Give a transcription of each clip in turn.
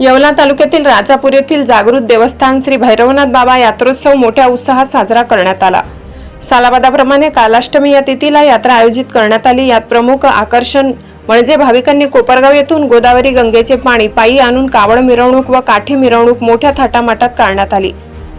येवला तालुक्यातील राजापूर येथील जागृत देवस्थान श्री भैरवनाथ बाबा यात्रोत्सव मोठ्या उत्साहात साजरा करण्यात आला. सालाबादाप्रमाणे कालाष्टमी या तिथीला यात्रा आयोजित करण्यात आली. यात प्रमुख आकर्षण म्हणजे भाविकांनी कोपरगाव येथून गोदावरी गंगेचे पाणी पायी आणून कावड मिरवणूक व काठी मिरवणूक मोठ्या थाटामाटात काढण्यात आली.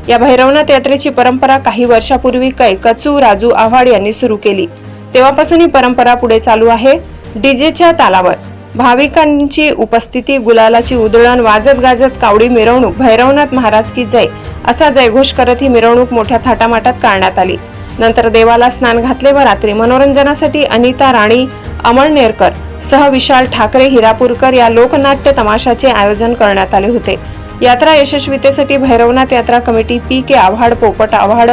या भैरवनाथ यात्रेची परंपरा काही वर्षापूर्वी कै कचू राजू आव्हाड यांनी सुरू केली. तेव्हापासून ही परंपरा पुढे चालू आहे. डीजेच्या तालावर. भाविकांची उपस्थिती गुलालाची उधळण वाजत गाजत कावडी मिरवणूक भैरवनाथ महाराज की जय असा जयघोष करत ही मिरवणूक मोठ्या थाटामाटात काढण्यात आली. नंतर देवाला स्नान घातले व रात्री मनोरंजनासाठी अनिता राणी अमळनेरकर सह विशाल ठाकरे हिरापूरकर या लोकनाट्य तमाशाचे आयोजन करण्यात आले होते. यात्रा यशस्वीतेसाठी भैरवनाथ यात्रा कमिटी पी के आव्हाड पोपट आव्हाड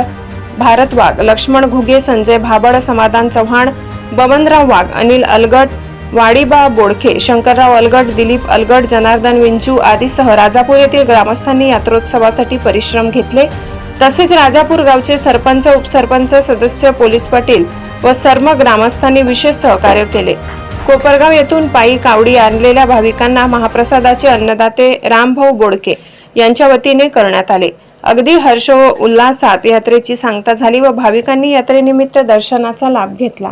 भारत वाघ लक्ष्मण घुगे संजय भाबड समाधान चव्हाण बबनराव वाघ अनिल अलगट वाडीबा बोडखे शंकरराव अलगट दिलीप अलगट जनार्दन विंचू आदीसह राजापूर येथील ग्रामस्थांनी यात्रोत्सवासाठी परिश्रम घेतले. तसेच राजापूर गावचे सरपंच उपसरपंच सदस्य पोलीस पाटील व सर्व ग्रामस्थांनी विशेष सहकार्य केले. कोपरगाव येथून पायी कावडी आणलेल्या भाविकांना महाप्रसादाचे अन्नदाते रामभाऊ बोडके यांच्या वतीने करण्यात आले. अगदी हर्ष व उल्हासात यात्रेची सांगता झाली व भाविकांनी यात्रेनिमित्त दर्शनाचा लाभ घेतला.